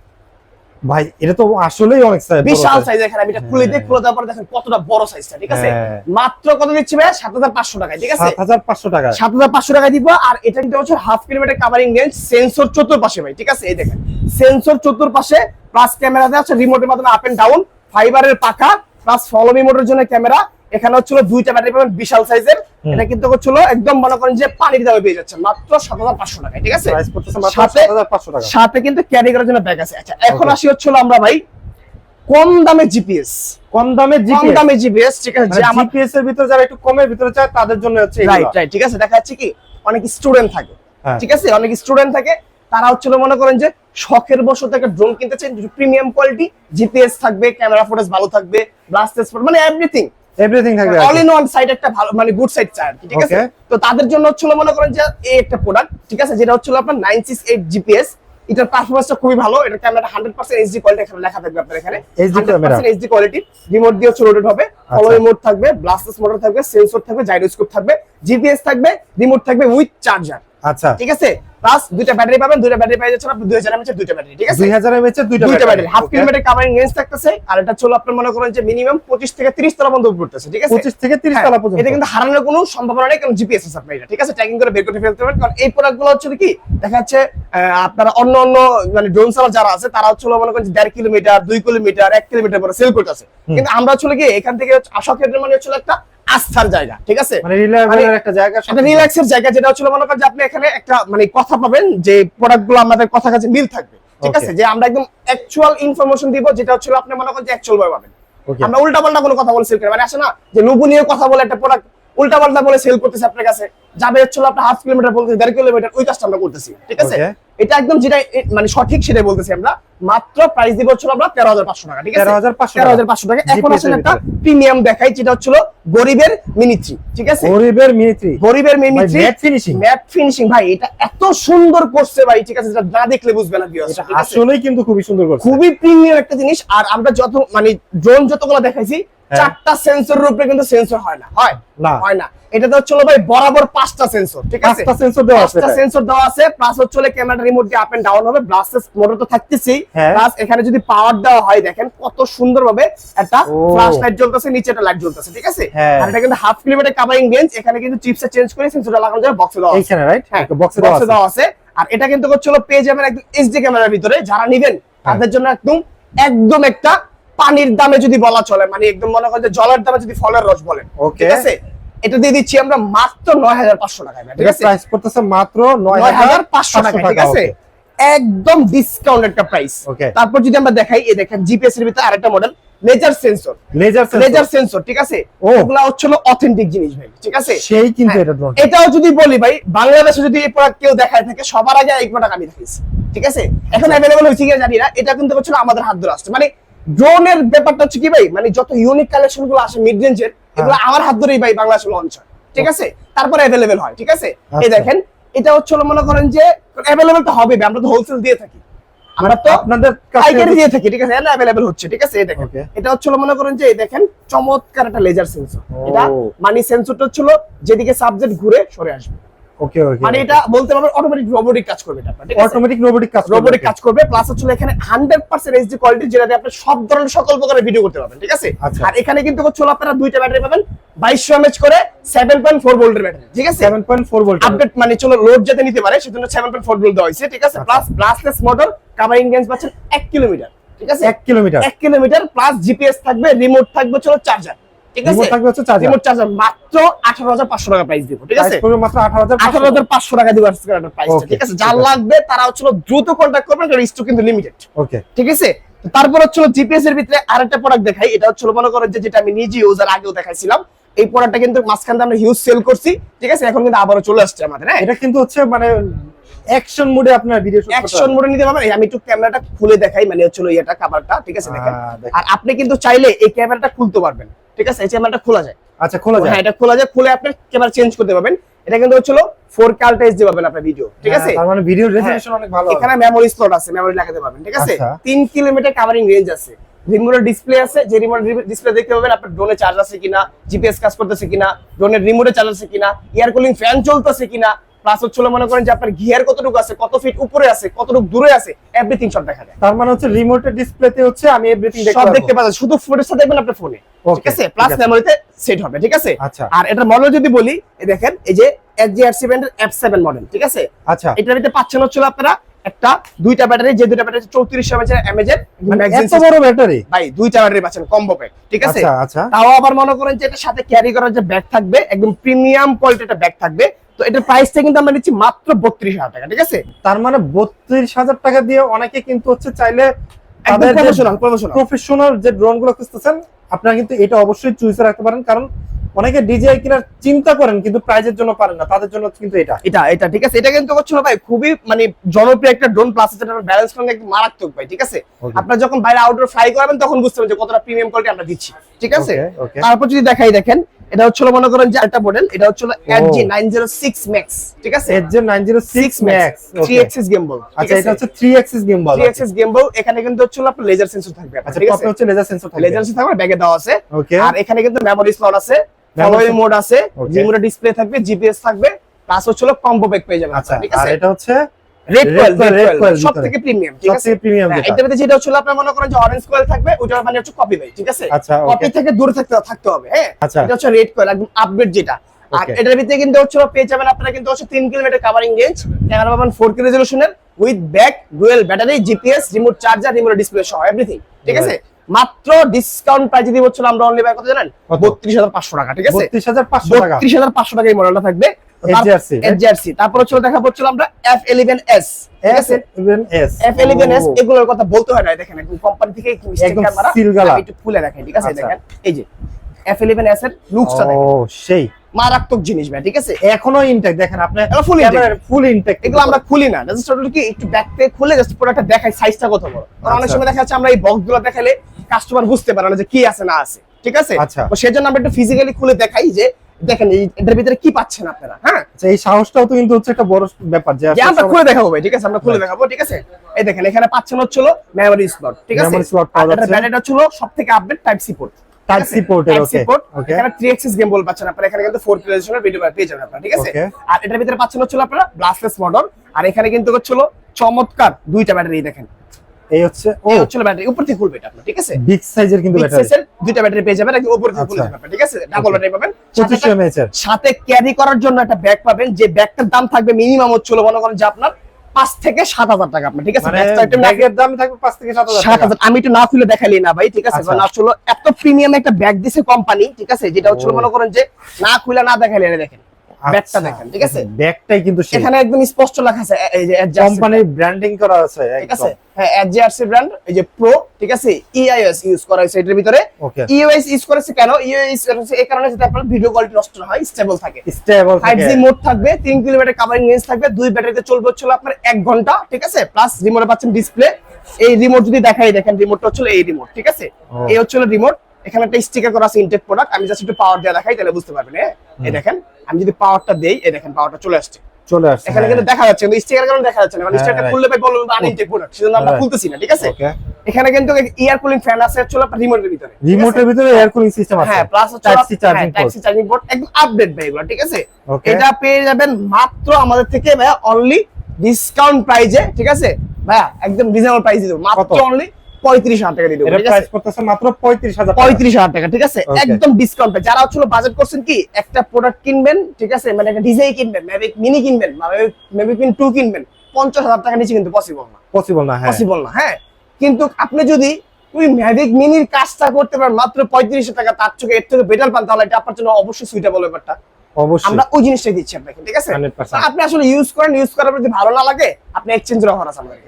ভাই এটা তো আসলেই অনেক সাইজ বিশাল সাইজ এখানে আমি এটা খুলে দিয়ে খুলে দেওয়ার পরে দেখেন কতটা বড় সাইজটা ঠিক আছে? হ্যাঁ। মাত্র কত দিচ্ছি ভাই সাত হাজার পাঁচশো টাকায় ঠিক আছে? 7500 টাকা সাত হাজার পাঁচশো টাকা দিব আর এটা কিন্তু হচ্ছে half kilometre covering range sensor চতুর্পাশে ভাই ঠিক আছে? এই দেখেন সেন্সর চতুর্পাশে প্লাস ক্যামেরা দেওয়া আছে রিমোটের মাধ্যমে আপ এন্ড ডাউন ফাইবারের পাখা প্লাস ফলোমি মোটর জন্য ক্যামেরা এখানে হচ্ছিল দুইটা ব্যাটারি পাবেন বিশাল সাইজের এটা কিন্তু হচ্ছিল একদম মনে করেন যে পানির দামে পেয়ে যাচ্ছে মাত্র সাত হাজার পাঁচশো টাকায় ঠিক আছে? সাথে সাথে কিন্তু ক্যারি করার জন্য ব্যাগ আছে। আচ্ছা এখন. আসি হচ্ছিল আমরা ভাই কম দামে জিপিএস কম দামে কম দামে জিপিএস ঠিক আছে? জিপিএস এর ভিতরে যারা একটু কমের ভিতরে চায় তাদের জন্য হচ্ছে রাইট। রাইট ঠিক আছে? দেখা যাচ্ছে কি অনেক স্টুডেন্ট থাকে। হ্যাঁ। ঠিক আছে? অনেক স্টুডেন্ট থাকে তারা হচ্ছিল মনে করেন যে শখের বশত একটা ড্রোন কিনতে চান প্রিমিয়াম কোয়ালিটি জিপিএস থাকবে ক্যামেরা ফুটেজ ভালো থাকবে ব্লাস্টেস মানে এভরিথিং এভরিথিং থাকবে অল ইন ওয়ান সাইড একটা ভালো মানে গুড সাইড চায় ঠিক আছে? তো তাদের জন্য হচ্ছিল মনে করেন যে এই একটা প্রোডাক্ট ঠিক আছে? যেটা হচ্ছিল আপনার নাইন সিক্স এইট জিপিএস এটার পারফরমেন্সটা খুবই ভালো এটা camera hundred percent HD quality এখানে লেখা থাকবে আপনার এখানে। HD camera. HD quality remote দিয়ে রোটেট হবে। ফলো রিমোট থাকবে ব্লাস্টেস মোটর থাকবে সেন্সর থাকবে জাইরোস্কোপ থাকবে জিপিএস থাকবে রিমোট থাকবে উইথ চার্জার আচ্ছা। ঠিক আছে? প্লাস দুইটা ব্যাটারি পাবেন দুইটা ব্যাটারি যাচ্ছেন আপনি দুই হাজার এমএচ দুইটা ব্যাটারি ঠিক আছে? 2000 এমএএইচ এর দুইটা দুইটা battery half kilometre covering range থাকতেছে আর এটা হলো আপনার মনে করেন যে মিনিমাম পঁচিশ থেকে তিরিশ তলা পর্যন্ত পড়তেছে ঠিক আছে? 25 থেকে 30 হ্যাঁ, তলা পর্যন্ত। এটা কিন্তু হারানোর কোনো সম্ভাবনা নেই কারণ জিপিএস আছে আপনার এটা ঠিক আছে? ট্র্যাকিং করে বের করতে ফেলতে পারবেন কারণ এই প্রোডাক্টগুলো হচ্ছে কি দেখা যাচ্ছে আহ, আপনারা অন্য অন্য মানে ড্রোন চালার যারা আছে তারা হচ্ছে মনে করেন যে দেড় কিলোমিটার দুই কিলোমিটার এক কিলোমিটার পরে সেল করতেছে। কিন্তু আমরা হচ্ছে কি এখান থেকে আশা ক্ষেত্রে মানে হচ্ছে একটা আস্থার জায়গা ঠিক আছে? মানে রিলায়েবল মানে একটা জায়গা একটা রিল্যাক্সের জায়গা যেটা হচ্ছিল মনে করেন যে আপনি এখানে একটা মানে কথা পাবেন যে প্রোডাক্টগুলো আমাদের কথা কাছে মিল থাকবে ঠিক আছে? যে আমরা একদম অ্যাকচুয়াল ইনফরমেশন দিব যেটা হচ্ছিল আপনি মনে করেন যে অ্যাকচুয়াল ভাবে পাবেন। আমরা উল্টা পাল্টা কোনো কথা বলছি মানে আসে না যে লোভনীয় কথা বলে একটা প্রোডাক্ট উল্টা পাল্টা বলে সেল করতেছে আপনার কাছে। যাবে হচ্ছিল আপনার হাফ কিলোমিটার বলতে দেড় কিলোমিটার ওই কাজটা আমরা করতেছি। ঠিক আছে? এটা একদম যেটা মানে সঠিক সেটাই বলতেছি আমরা। মাত্র প্রাইস দিব হচ্ছিল আমরা তেরো হাজার পাঁচশো টাকা ঠিক আছে? 13,500 তেরো হাজার পাঁচশো টাকা। এখন এর একটা প্রিমিয়াম দেখাই যেটা হচ্ছিল গরিবের মিনিট্রি ঠিক আছে? গরিবের মিনিত্রি গরিবের মিনিট্রি ম্যাট ফিনিশিং ম্যাট ফিনিশিং ভাই এটা এত সুন্দর করছে ভাই ঠিক আছে? যেটা না দেখলে বুঝবে না আছে? আসলেই কিন্তু খুবই সুন্দর করছে। খুবই প্রিমিয়াম একটা জিনিস আর আমরা যত মানে ড্রোন যতগুলো দেখাইছি। চারটা সেন্সরের উপরে কিন্তু সেন্সর হয় না। হয়। না। হয় না। এটা তো হচ্ছে ভাই বরাবর পাঁচটা সেন্সর ঠিক আছে? পাঁচটা সেন্সর দেওয়া আছে পাঁচটা সেন্সর দেওয়া আছে প্লাস হচ্ছে ক্যামেরা রিমোট দিয়ে আপ এন্ড ডাউন হবে ব্লাস্টেস মোটর তো থাকতেছেই। হ্যাঁ। প্লাস এখানে যদি পাওয়ার দেওয়া হয় দেখেন কত সুন্দরভাবে একটা ফ্ল্যাশ লাইট জ্বলতেছে নিচে একটা লাইট জ্বলতেছে ঠিক আছে? হ্যাঁ। আর এটা কিন্তু হাফ কিলোমিটার কাভারিং রেঞ্জ এখানে কিন্তু চিপসে চেঞ্জ করে সেন্সরটা লাগানো যাবে বক্সে দেওয়া আছে। এইখানে রাইট হ্যাঁ বক্সে দেওয়া আছে। আর এটা কিন্তু হচ্ছিল পেয়ে যাবেন একদম এইচডি ক্যামেরার ভিতরে যারা নিবেন তাদের জন্য একদম একদম একটা পানির দামে যদি বলা চলে মানে একদম মনে করেন যে জলের দামে যদি ফলের রস বলেন ঠিক আছে? এটা দিয়ে দিচ্ছি আমরা মাত্র নয় হাজার পাঁচশো টাকায় ঠিক আছে? প্রাইস মাত্র নয় হাজার পাঁচশো টাকা ঠিক আছে? একদম ডিসকাউন্ট একটা প্রাইস তারপর যদি আমরা দেখাই এই দেখেন জিপিএস এর ভিতরে আরেকটা model laser sensor laser laser sensor ঠিক আছে? ওগুলা হচ্ছে অথেন্টিক জিনিস ভাই ঠিক আছে? সেই কিন্তু হ্যাঁ, এটা এটাও যদি বলি ভাই বাংলাদেশে যদি এই প্রোডাক্ট কেউ দেখায় থাকে সবার আগে এই প্রোডাক্ট আমি দেখাইছি ঠিক আছে? এখন অ্যাভেলেবল হয়েছে কিনা জানি না এটা কিন্তু হচ্ছে আমাদের হাত ধরে আসছে। মানে ড্রোনের ব্যাপারটা হচ্ছে কি ভাই? মানে যত ইউনিক কালেকশনগুলো আসে মিড রেঞ্জের এগুলো আমার হাত ধরেই ভাই বাংলাদেশে লঞ্চ হয়। ঠিক আছে? তারপরে অ্যাভেলেবেল হয় ঠিক আছে? এই আচ্ছা। দেখেন এটা হচ্ছে মনে করেন যে অ্যাভেলেবেল তো হবে আমরা তো হোলসেল দিয়ে থাকি। আমরা তো আপনাদের পাইকারি দিয়ে থাকি ঠিক আছে? অ্যাভেলেবেল হচ্ছে ঠিক আছে? এই দেখেন। এটা হচ্ছে মনে করেন যে এই দেখেন চমৎকার একটা লেজার সেন্সর। এটা মানে সেন্সরটা হচ্ছিল যেদিকে সাবজেক্ট ঘুরে সরে আসবে। ওকে ওকে মানে এটা বলতে পারবেন অটোমেটিক রোবোটিক কাজ করবে এটা আপনার, অটোমেটিক রোবোটিক কাজ। রোবোটিক কাজ করবে প্লাস হচ্ছে এখানে 100% এইচডি কোয়ালিটি যেটাতে আপনি সব ধরনের সকল প্রকারের ভিডিও করতে পারবেন ঠিক আছে? আচ্ছা। আর এখানে কিন্তু হচ্ছে আপনারা দুইটা ব্যাটারি পাবেন 2200 এমএএইচ করে 7.4 ভোল্টের ব্যাটারি ঠিক আছে? 7.4 ভোল্ট আপডেট মানে চলো লোড যাতে নিতে পারে সেজন্য 7.4 ভোল্ট দেওয়া হয়েছে ঠিক আছে। Plus brushless motor covering range পাচ্ছেন 1 কিলোমিটার ঠিক আছে? 1 কিলোমিটার এক কিলোমিটার প্লাস জিপিএস থাকবে রিমোট থাকবে চলো চার্জার ঠিক আছে? থাকবে হচ্ছে চার্জার। রিমোট চার্জার মাত্র আঠারো হাজার পাঁচশো টাকা প্রাইস দিব ঠিক আছে? মাত্র 18500 আঠারো হাজার পাঁচশো টাকা দিব আজকের প্রাইস ঠিক আছে? যার লাগবে তারা হচ্ছিল দ্রুত কন্ট্যাক্ট করবেন কারণ স্টক কিন্তু লিমিটেড ওকে ঠিক আছে? তারপর হচ্ছিল জিপিএস এর ভিতরে আরেকটা প্রোডাক্ট দেখাই এটা হচ্ছিল মনে করেন যে যেটা আমি নিজে ইউজার আগেও দেখাইছিলাম এই প্রোডাক্টটা কিন্তু মাঝখান আমরা হিউজ সেল করছি ঠিক আছে? এখন কিন্তু আবারও চলে আসছে আমাদের হ্যাঁ? এটা কিন্তু হচ্ছে মানে অ্যাকশন মোডে আপনার ভিডিও শুট অ্যাকশন মোডে নিতে পারবেন। আমি একটু ক্যামেরাটা খুলে দেখাই মানে কাভারটা ঠিক আছে দেখেন। আর আপনি কিন্তু চাইলে এই ক্যামেরাটা খুলতে পারবেন। ঠিক আছে? এই ক্যামেরাটা খোলা যায়। আচ্ছা খোলা যায়। হ্যাঁ এটা খোলা যায় খুলে আপনি ক্যামেরা চেঞ্জ করতে পারবেন। এটা কিন্তু হচ্ছিল ফোর কালটা এসডি পাবেন আপনার ভিডিও ঠিক আছে? হ্যাঁ, তার মানে ভিডিও রেজোলিউশন অনেক ভালো। এখানে মেমোরি স্লট আছে মেমোরি লাগাতে পারবেন ঠিক আছে? আচ্ছা। তিন কিলোমিটার কাভারিং রেঞ্জ আছে। রিমোটের ডিসপ্লে আছে যে রিমোট ডিসপ্লে দেখতে পাবেন আপনার ড্রোনে চার্জ আছে কিনা জিপিএস কাজ করতেছে কিনা ড্রোনের রিমোটে চার্জ আছে কিনা এয়ার কুলিং ফ্যান চলতেছে কিনা প্লাস হচ্ছিল মনে করেন যে আপনার গিয়ার কতটুকু আছে কত ফিট উপরে আছে কতটুকু দূরে আছে এভরিথিং সব দেখা যায়। তার মানে হচ্ছে রিমোটের ডিসপ্লেতে হচ্ছে আমি এভরিথিং দেখতে সব দেখতে পাচ্ছেন শুধু ফুটেজটা দেখবেন আপনার ফোনে ঠিক আছে? প্লাস মেমোরিতে সেট হবে ঠিক আছে? আচ্ছা। আর এটা মডেল যদি বলি এই দেখেন এই যে SGR seven F seven model ঠিক আছে? আচ্ছা। এটার ভিতরে পাচ্ছেন হচ্ছিল আপনারা একটা দুইটা ব্যাটারি যে দুইটা ব্যাটারি চৌত্রিশ এমএচের এমএজের মানে এত বড় ব্যাটারি? ভাই দুইটা ব্যাটারি পাচ্ছেন কম্বো প্যাক ঠিক আছে? আচ্ছা আচ্ছা। তাও আবার মনে করেন যে এটা সাথে ক্যারি করার যে ব্যাগ থাকবে একদম প্রিমিয়াম কোয়ালিটির একটা ব্যাগ থাকবে তো এটার প্রাইসটা কিন্তু আমরা নিচ্ছি মাত্র বত্রিশ হাজার টাকা ঠিক আছে? তার মানে বত্রিশ হাজার টাকা দিয়ে অনেকে কিন্তু হচ্ছে চাইলে তাদের প্রফেশনাল যে ড্রোনগুলো খুঁজতেছেন আপনারা কিন্তু এটা অবশ্যই চুজে রাখতে পারেন। কারণ অনেকে ডিজিআই কেনার চিন্তা করেন কিন্তু প্রাইজের জন্য পারেন না। তাদের জন্য কিন্তু এটা। এটা এটা ঠিক আছে? এটা কিন্তু হচ্ছিল ভাই খুবই মানে জনপ্রিয় একটা ড্রোন প্লাস যেটা ব্যালেন্স করতে একদম মারাত্মক ভাই ঠিক আছে. আপনারা যখন বাইরে আউটডোর ফ্লাই করবেন তখন বুঝতে পারবেন যে কতটা প্রিমিয়াম কোয়ালিটি আমরা দিচ্ছি ঠিক আছে. তারপর যদি দেখাই দেখেন এটা হচ্ছে মনে করেন যে একটা মডেল এটা এফজি নাইন জিরো ম্যাক্স ঠিক আছে? এর 906 ম্যাক্স থ্রি এক্সিস গেমবল আচ্ছা এটা হচ্ছে 3 axis gimbal three axis gimbal এখানে কিন্তু হচ্ছে আপনার লেজার সেন্সর থাকবে আচ্ছা ঠিক আছে? হচ্ছে লেজার সেন্সর থাকবে। লেজার সেন্সর থাকবে ব্যাগে দেওয়া আছে। ওকে আর এখানে কিন্তু মেমোরি স্লট আছে slot- মোড আছে Okay. ডিসপ্লে থাকবে জিপিএস থাকবে প্লাস হচ্ছে কম্বো প্যাক পেয়ে যাবেন আচ্ছা আপনারা, ঠিক আর এটা হচ্ছে রেড রেড কোয়েল প্রিমিয়াম ঠিক আছে? প্রিমিয়াম হ্যাঁ, যেটা যেটা হচ্ছিল আপনার মনে করেন যে অরেঞ্জ কোয়েল থাকবে ওটার মানে হচ্ছে কপি ভাই ঠিক আছে? কপি থেকে দূরে থাকতে থাকতে হবে হ্যাঁ? এটা হচ্ছে রেড কোয়েল একদম আপডেট যেটা। আর এটার ভিতরে কিন্তু হচ্ছে পেয়ে যাবেন আপনারা কিন্তু হচ্ছে তিন কিলোমিটার কাভারিং রেঞ্জ ক্যামেরা পাবেন four K with back dual battery GPS remote charger remote display সহ এভরিথিং ঠিক আছে? মাত্র ডিসকাউন্ট প্রাইস দিব হচ্ছিল আমরা অনলি বাই কত জানেন? কত? বত্রিশ হাজার পাঁচশো টাকা ঠিক আছে? 32500 টাকা। বত্রিশ হাজার পাঁচশো টাকা এই মডেলটা থাকবে। তারপর হচ্ছে দেখা হচ্ছিল আমরা এফ ইলেভেন এস ঠিক আছে? S11S এফ ইলেভেন এস এগুলোর কথা বলতে হয় না দেখেন একদম কোম্পানি থেকে একদম ক্যামেরা seal গালা। আমি একটু খুলে রাখাই ঠিক আছে আচ্ছা। দেখেন? এই যে এফ ইলেভেন এস এর লুকসটা দেখেন। ও সেই। মারাত্মক জিনিস ভাই ঠিক আছে? এখনও ইনটেক দেখেন আপনি ফুল ইনটেক এগুলো আমরা খুলি না। জাস্ট ওটা কি একটু ব্যাক থেকে খুলে জাস্ট প্রোডাক্টটা দেখাই সাইজটা কত বড়। কারণ অনেক আচ্ছা। সময় দেখা যাচ্ছে আমরা এই দেখালে কাস্টমার বুঝতে পারে না যে কি আছে না আছে ঠিক আছে? আচ্ছা। তো সেজন্য আমরা একটু ফিজিক্যালি খুলে দেখাই যে দেখেন এই- এটার ভিতরে কি পাচ্ছেন আপনারা হ্যাঁ? আচ্ছা এই সাহসটাও তো কিন্তু হচ্ছে একটা বড় ব্যাপার যে আমরা খুলে দেখাবো ঠিক আছে? আমরা খুলে. দেখাবো ঠিক আছে? এই দেখেন এখানে পাচ্ছেন হচ্ছিল মেমোরি স্লট ঠিক আছে? Slot আর পাওয়া এটা যাচ্ছে। ব্যাটারিটা ছিল সবথেকে update type C port C port এর, okay, okay. এখানে 3 অ্যাক্সিস গেম বল পাচ্ছেন আপনারা এখানে কিন্তু 4 রেজোলিউশনের ভিডিও পেয়ে যাবেন আপনারা ঠিক আছে? আর এটার ভিতরে পাচ্ছেন হচ্ছিল আপনারা ব্লাস্টলেস মডেল আর এখানে কিন্তু হচ্ছিল চমৎকার দুইটা ব্যাটারি দেখেন। এই হচ্ছে ও। এই হচ্ছিল ব্যাটারি উপর থেকে খুলবে এটা আপনার ঠিক আছে? বিগ সাইজের কিন্তু ব্যাটারি দুইটা ব্যাটারি পেয়ে যাবেন উপর থেকে খুলে আচ্ছা। যাবে ঠিক আছে? ডাবল ব্যাটারি পাবেন। সাথে 25 এমএএইচ এর। সাথে ক্যারি করার জন্য একটা ব্যাগ পাবেন যে ব্যাগটার দাম থাকবে মিনিমাম হচ্ছিল মনে করেন যে আপনার পাঁচ থেকে সাত হাজার টাকা আপনার ঠিক আছে? মানে না- দাম থাকবে পাঁচ থেকে সাত হাজার আমি একটু না খুলে দেখালি না ভাই ঠিক আছে? আচ্ছা। কারণ আসলে এত প্রিমিয়াম একটা ব্যাগ দিছে কোম্পানি ঠিক আছে? যেটা হচ্ছে মনে করেন যে না খুলে না দেখালি দেখেন। ব্যাগটা আচ্ছা, দেখেন। ঠিক আছে। ব্যাগটাই কিন্তু এখানে একদম স্পষ্ট লেখা আছে এই যে কোম্পানির ব্র্যান্ডিং করা আছে ঠিক আছে? হ্যাঁ এজআরসি ব্র্যান্ড এই যে প্রো ঠিক আছে? ইআইএস ইউজ করা হয়েছে এটার ভিতরে। ইউএস ইউজ করেছে কেন? ইউএস এই কারণে যাতে আপনার ভিডিও কোয়ালিটি নষ্ট না হয় স্টেবল থাকে। স্টেবল থাকে। জি মোড থাকবে তিন কিলোমিটার কাভারিং রেঞ্জ থাকবে দুই ব্যাটারিতে চলবে আপনার এক ঘণ্টা ঠিক আছে? প্লাস রিমোটে পাচ্ছেন ডিসপ্লে এই রিমোট যদি দেখাই দেখেন রিমোটটা হচ্ছিল এই রিমোট ঠিক আছে? এই হচ্ছিল রিমোট এখানে একটা স্টিকার করা আছে ইনটেক প্রোডাক্ট আমি জাস্ট একটু পাওয়ার দেওয়া দেখাই তাহলে বুঝতে পারবেন হ্যাঁ? এই দেখেন। আমি যদি পাওয়ারটা দেই এই দেখেন পাওয়ারটা চলে আসছে। চলে আসছে এখানে কিন্তু দেখা যাচ্ছে কিন্তু স্টিকার কারণে দেখা যাচ্ছে না? মানে হ্যাঁ, স্টিকারটা খুললে ভাই বলবেন আনইনটেক প্রোডাক্ট সেজন্য আমরা খুলতেছি না ঠিক আছে? এখানে কিন্তু ইয়ার কুলিং ফ্যান আছে হচ্ছিল আপনার রিমোটের ভিতরে রিমোটের ভিতরে এয়ার কুলিং সিস্টেম আছে। হ্যাঁ প্লাস হচ্ছে type C charging type C charging port একদম আপডেট ভাই এগুলো ঠিক আছে? এটা পেয়ে যাবেন মাত্র আমাদের থেকে ভাইয়া অনলি ডিসকাউন্ট প্রাইজে ঠিক আছে? ভাইয়া একদম রিজনেবল প্রাইস মাত্র অনলি পঁয়ত্রিশ হাজার টাকা দিয়ে মাত্র 35000 টাকা। পঁয়ত্রিশ হাজার টাকা ঠিক আছে? একদম ডিসকাউন্ট যারা হচ্ছিল বাজেট করছেন কি একটা প্রোডাক্ট কিনবেন ঠিক আছে? মানে একটা ডিজাই কিনবেন ম্যাভিক মিনি কিনবেন ম্যাভিক মিনি টু কিনবেন পঞ্চাশ হাজার টাকা নিচে কিন্তু পসিবল না। পসিবল না হ্যাঁ। পসিবল না হ্যাঁ? কিন্তু আপনি যদি ওই ম্যাভিক মিনির কাজটা করতে পারেন মাত্র পঁয়ত্রিশ টাকা তার থেকে এর থেকে বেটার পান তাহলে এটা আপনার জন্য অবশ্যই সুইটেবল ব্যাপারটা। অবশ্যই। আমরা ওই জিনিসটাই দিচ্ছি আপনাকে ঠিক আছে? আপনি আসলে ইউজ করেন ইউজ করার পর যদি ভালো না লাগে আপনি এক্সচেঞ্জের অফার আছে আমাদের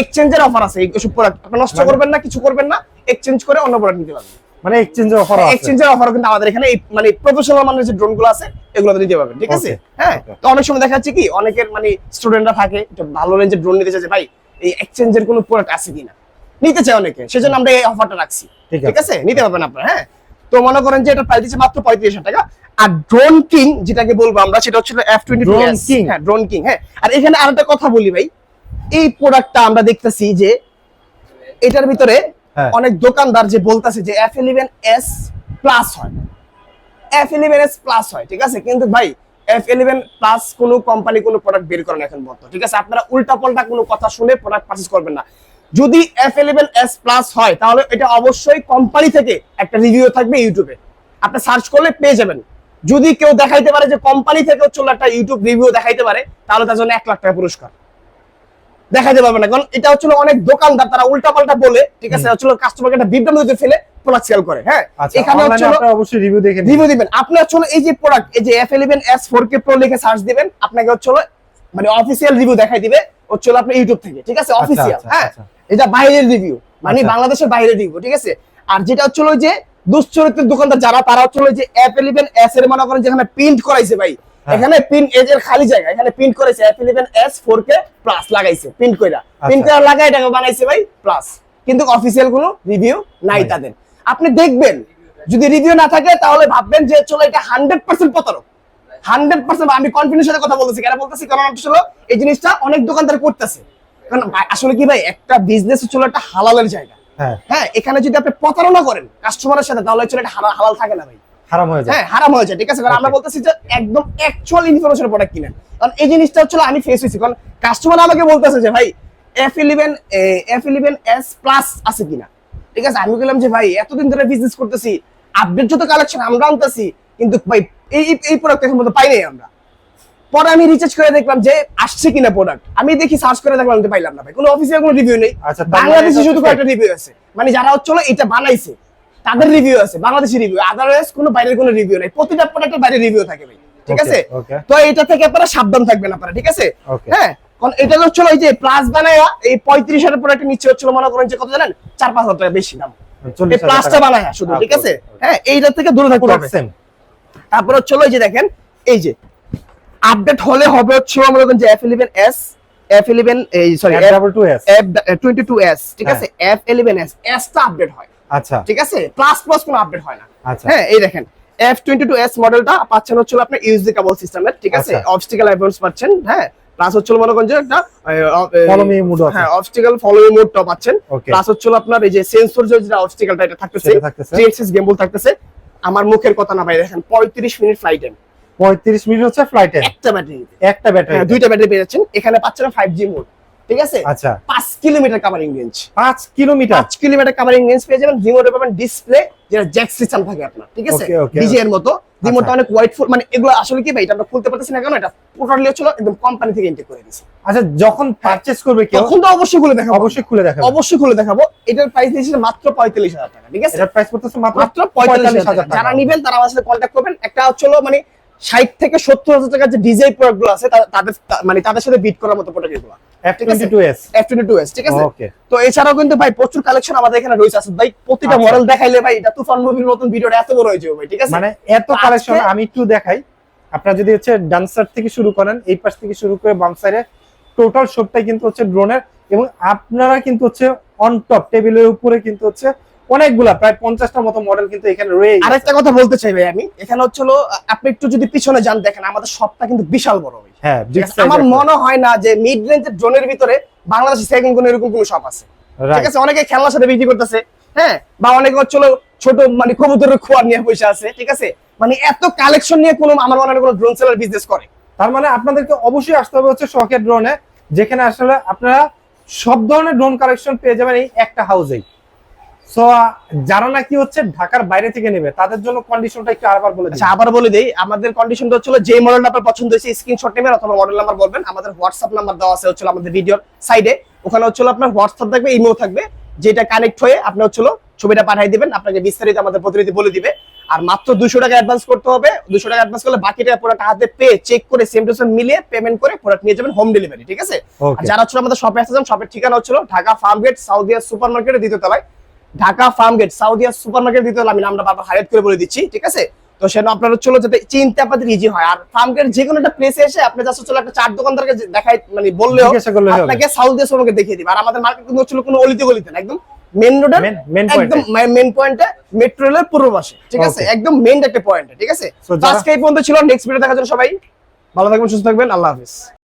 এক্সচেঞ্জের অফার আছে এই কিছু প্রোডাক্ট আপনি নষ্ট মানে- করবেন না কিছু করবেন না এক্সচেঞ্জ করে অন্য প্রোডাক্ট নিতে পারবেন। মানে এক্সচেঞ্জের অফার আছে। এক্সচেঞ্জের অফার কিন্তু আমাদের এখানে মানে প্রফেশনাল মানের যে ড্রোনগুলো আছে এগুলো নিতে পারবেন ঠিক আছে? হ্যাঁ? তো অনেক সময় দেখা যাচ্ছে কি অনেকের মানে স্টুডেন্টরা থাকে একটু ভালো রেঞ্জের ড্রোন নিতে চাইছে ভাই এই এক্সচেঞ্জের কোনো প্রোডাক্ট আছে কিনা? নিতে চায় অনেকে সেজন্য আমরা এই অফারটা রাখছি। ঠিক আছে। নিতে পারবেন আপনারা হ্যাঁ? তো মনে করেন যে এটা প্রাইস দিচ্ছে মাত্র পঁয়ত্রিশ হাজার টাকা। আর ড্রোন কিং যেটাকে বলব আমরা সেটা হচ্ছে এফ টোয়েন্টি Drone King? হ্যাঁ ড্রোন কিং হ্যাঁ। আর এখানে আরেকটা কথা বলি ভাই এই প্রোডাক্টটা আমরা দেখতেছি যে এটার ভিতরে হ্যাঁ। অনেক দোকানদার যে বলতেছে যে এফ ইলেভেন এস প্লাস হয়। এফ ইলেভেন এস প্লাস হয় ঠিক আছে? কিন্তু ভাই এফ ইলেভেন প্লাস কোনো কোম্পানি কোনো প্রোডাক্ট বের করে না এখন পর্যন্ত ঠিক আছে? আপনারা উল্টা পাল্টা কোনো কথা শুনে প্রোডাক্ট পারচেজ করবেন না। যদি এফ ইলেভেন এস প্লাস হয় তাহলে এটা অবশ্যই কোম্পানি থেকে একটা রিভিউ থাকবে ইউটিউবে আপনি সার্চ করলে পেয়ে যাবেন। যদি কেউ দেখাইতে পারে যে কোম্পানি থেকে চলে একটা ইউটিউব রিভিউ দেখাইতে পারে তাহলে তার জন্য এক লাখ টাকা পুরস্কার। দেখাইতে পারবে না। কারণ এটা হচ্ছিল অনেক দোকানদার তারা উল্টা পাল্টা বলে ঠিক আছে হচ্ছিল কাস্টমারকে একটা বিভ্রান্তিতে ফেলে প্রোডাক্ট সেল করে হ্যাঁ? আচ্ছা এখানে হচ্ছিল অবশ্যই রিভিউ দেখে রিভিউ দিবেন। আপনি হচ্ছে হলো এই যে প্রোডাক্ট এই যে লিখে সার্চ দিবেন আপনাকে হচ্ছে হলো মানে অফিসিয়াল রিভিউ দেখাই দিবে হচ্ছে হলো আপনার ইউটিউব থেকে ঠিক আছে? অফিসিয়াল আচ্ছা, হ্যাঁ? আচ্ছা। এটা বাইরের রিভিউ মানে। বাংলাদেশের বাইরের রিভিউ ঠিক আছে? আর যেটা হচ্ছে হলো যে দুশ্চরিত্রের দোকানদার যারা তারা হচ্ছে যে এফ ইলেভেন এস এর মনে করেন যেখানে প্রিন্ট করাইছে ভাই হ্যাঁ। এখানে প্রিন্ট এজের খালি জায়গা এখানে প্রিন্ট করেছে F eleven S four K plus লাগাইছে প্রিন্ট কইরা। প্রিন্ট আচ্ছা। করা লাগাই টাকা বানাইছে ভাই প্লাস কিন্তু অফিসিয়াল কোনো রিভিউ নাই। তাদের। আপনি দেখবেন যদি রিভিউ না থাকে তাহলে ভাববেন যে চলো এটা হান্ড্রেড পার্সেন্ট প্রতারক। হান্ড্রেড পার্সেন্ট আমি কনফিডেন্স সাথে কথা বলতেছি। কেন বলতেছি? কারণ আসলে এই জিনিসটা অনেক দোকানদার করতেছে। কারণ আসলে কি ভাই একটা বিজনেস হচ্ছিল একটা হালালের জায়গা। হ্যাঁ। হ্যাঁ এখানে যদি আপনি প্রতারণা করেন কাস্টমারের সাথে তাহলে হচ্ছে এটা হালা- হালাল থাকে না ভাই। হারাম হয়ে যায়। হ্যাঁ হারাম হয়ে যায় ঠিক আছে? কারণ আমরা বলতেছি যে একদম অ্যাকচুয়াল ইনফরমেশন প্রোডাক্ট কিনেন। কারণ এই জিনিসটা হচ্ছে আমি ফেস হয়েছি। কারণ কাস্টমার আমাকে বলতেছে যে ভাই F eleven F eleven S plus আছে কিনা? ঠিক আছে? আমি বললাম যে ভাই এতদিন ধরে বিজনেস করতেছি আপডেট যত কালেকশন আমরা আনতেছি কিন্তু ভাই এই এই- প্রোডাক্ট এখন পর্যন্ত পাই নাই আমরা। পরে আমি রিচার্জ করে দেখলাম যে আসছে কিনা প্রোডাক্ট আমি দেখি সার্চ করে দেখলাম যে পাইলাম না ভাই। কোনো অফিসিয়াল কোনো রিভিউ নেই। আচ্ছা, মানে বাংলাদেশে শুধু কয়েকটা রিভিউ আছে। মানে যারা হচ্ছে এটা বানাইছে তাদের রিভিউ আছে বাংলাদেশি রিভিউ আদারওয়াইজ কোনো বাইরের কোনো রিভিউ নাই। প্রতিটা প্রোডাক্টের বাইরে রিভিউ থাকে ভাই ঠিক আছে? তো এটা থেকে আপনারা সাবধান থাকবেন আপনারা ঠিক আছে? হ্যাঁ কারণ এটা এই যে প্লাস বানায়া এই পঁয়ত্রিশ হাজার প্রোডাক্টের নিচে হচ্ছিল মনে করেন যে কত জানেন? চার পাঁচ হাজার টাকা বেশি দাম। এই প্লাসটা টাকা। বানায়া শুধু ঠিক আছে. হ্যাঁ এইটা থেকে দূরে থাকতে হবে। তারপর এই যে দেখেন এই যে আপডেট হলে হবে হচ্ছে মনে করেন যে F eleven S F eleven এই sorry F twenty two S ঠিক হ্যাঁ। আছে? এফ ইলেভেন এস এসটা আপডেট হয়। আচ্ছা। ঠিক আছে? প্লাস প্লাস কোনো আপডেট হয় না। আচ্ছা। হ্যাঁ এই দেখেন এফ টোয়েন্টি টু এস মডেলটা পাচ্ছেন হচ্ছে আপনার কেবল সিস্টেমের ঠিক আছে? আচ্ছা। অবস্টিক্যাল আইফোনস পাচ্ছেন হ্যাঁ? প্লাস হচ্ছে মনে করেন যে একটা আছে। হ্যাঁ অবস্টিক্যাল মোডটা পাচ্ছেন. প্লাস হচ্ছে আপনার এই যে সেন্সর যে যেটা অবস্টিক্যালটা এটা থাকতেছে। 3 গেমবল থাকতেছে। আমার মুখের কথা না ভাই দেখেন 35 মিনিট ফ্লাইট টাইম 35 মিনিট হচ্ছে ফ্লাইটে একটা ব্যাটারি একটা ব্যাটারি দুইটা ব্যাটারি পেয়ে যাচ্ছেন। এখানে পাচ্ছেন 5G মোড ঠিক আছে? আচ্ছা। 5 kilometre covering range 5 kilometre? 5 kilometre covering range পেয়ে যাবেন। রিমোটে পাবেন ডিসপ্লে যেটা জ্যাক সিস্টেম থাকে আপনার ঠিক আছে? ডিজে এর মতো। রিমোটটা আচ্ছা। অনেক হোয়াইট ফুল মানে এগুলো আসলে কি ভাই এটা আমরা খুলতে পারতেছি না কেন? এটা টোটালি হচ্ছিল একদম কোম্পানি থেকে ইনটেক করে দিয়েছে। আচ্ছা যখন পারচেজ করবে কেউ তখন তো অবশ্যই খুলে দেখাবো। অবশ্যই খুলে দেখাবে। অবশ্যই খুলে দেখাবো। এটার প্রাইস দিয়েছে মাত্র পঁয়তাল্লিশ হাজার টাকা ঠিক আছে? এটার প্রাইস পড়তেছে মাত্র মাত্র পঁয়তাল্লিশ হাজার টাকা। যারা নিবেন তারা আমার সাথে কন্ট্যাক্ট করবেন। একটা হচ্ছিল মানে ষাট থেকে সত্তর হাজার টাকার যে ডিজাই প্রোডাক্টগুলো আছে তাদের মানে তাদের সাথে বিট করার মতো প্রোডাক্ট এগুলো। ঠিক আছে। F22s F twenty two S ঠিক আছে? ওকে তো এছাড়াও কিন্তু ভাই প্রচুর কালেকশন আমাদের এখানে রয়েছে। আছে ভাই প্রতিটা আচ্ছা। মডেল দেখাইলে ভাই এটা তুফান মুভির মতন ভিডিওটা এত বড় হয়েছে ভাই ঠিক আছে? মানে এত কালেকশন আমি একটু দেখাই। আপনারা যদি হচ্ছে ডান্সার থেকে শুরু করেন এই পাশ থেকে শুরু করে বাম সাইডে টোটাল সবটাই কিন্তু হচ্ছে ড্রোনের এবং আপনারা কিন্তু হচ্ছে অন টপ টেবিলের উপরে কিন্তু হচ্ছে অনেকগুলা প্রায় পঞ্চাশটার মতো মডেল কিন্তু এখানে রয়ে গেছে। আরেকটা কথা বলতে চাই ভাই আমি এখানে হচ্ছিল আপনি একটু যদি পিছনে যান দেখেন আমাদের শপটা কিন্তু বিশাল বড় হ্যাঁ আমার মনে হয় না যে মিড রেঞ্জের ড্রোনের ভিতরে বাংলাদেশে সেকেন্ড কোন এরকম কোনো শপ আছে। ঠিক আছে? অনেকে খেলনার সাথে বিক্রি করতেছে হ্যাঁ? বা অনেকে হচ্ছিল ছোট মানে কবুতরের খোয়ার নিয়ে পয়সা আছে ঠিক আছে? মানে এত কালেকশন নিয়ে কোনো আমার মনে হয় কোনো ড্রোন সেলার বিজনেস করে। তার মানে আপনাদেরকে অবশ্যই আসতে হবে হচ্ছে শখের ড্রোনে যেখানে আসলে আপনারা সব ধরনের ড্রোন কালেকশন পেয়ে যাবেন এই একটা হাউসেই সো যারা নাকি হচ্ছে ঢাকার বাইরে থেকে নেবে তাদের জন্য কন্ডিশনটা একটু আরবার বলে আচ্ছা আবার বলে দেই আমাদের কন্ডিশনটা হচ্ছিল যে মডেলটা আপনার পছন্দ হয়েছে স্ক্রিনশট নেবেন অথবা মডেল নাম্বার বলবেন আমাদের হোয়াটসঅ্যাপ নাম্বার দেওয়া আছে হচ্ছিল আমাদের ভিডিওর সাইডে ওখানে হচ্ছিল আপনার হোয়াটসঅ্যাপ থাকবে থাকবে যেটা কানেক্ট হয়ে আপনি হচ্ছিল ছবিটা পাঠিয়ে দিবেন আপনাকে বিস্তারিত আমাদের প্রতিনিধি বলে দিবে। আর মাত্র দুশো টাকা অ্যাডভান্স করতে হবে দুশো টাকা অ্যাডভান্স করলে বাকি টাকা প্রোডাক্ট হাতে পেয়ে চেক করে সেম টু সেম মিলিয়ে পেমেন্ট করে প্রোডাক্ট নিয়ে যাবেন হোম ডেলিভারি ঠিক আছে? যারা হচ্ছিল আমাদের শপে আসতে চান শপের ঠিকানা হচ্ছিল Dhaka farm gate Saudia super মার্কেটের দ্বিতীয় তলায়। Dhaka farm gate Saudia super market তলায় আমি নামটা বারবার হাইলাইট করে বলে দিচ্ছি ঠিক আছে? তো সেটা আপনার হচ্ছিল যাতে চিনতে আপনাদের ইজি হয়। আর ফার্ম গেট যে কোনো একটা প্লেসে এসে আপনি জাস্ট হচ্ছিল একটা চার দোকানদারকে দেখাই মানে বললেও হবে। আপনাকে সাউদিয়া সুপার মার্কেট দেখিয়ে দিবে। আর আমাদের মার্কেট কিন্তু হচ্ছিল কোনো অলিতে গলিতে না একদম মেন রোডের একদম মেন পয়েন্টে মেট্রো রেলের পূর্ব পাশে ঠিক আছে? একদম মেন একটা পয়েন্টে ঠিক আছে? আজকে এই পর্যন্ত ছিল নেক্সট ভিডিও দেখার জন্য সবাই ভালো থাকবেন সুস্থ থাকবেন আল্লাহ হাফিজ।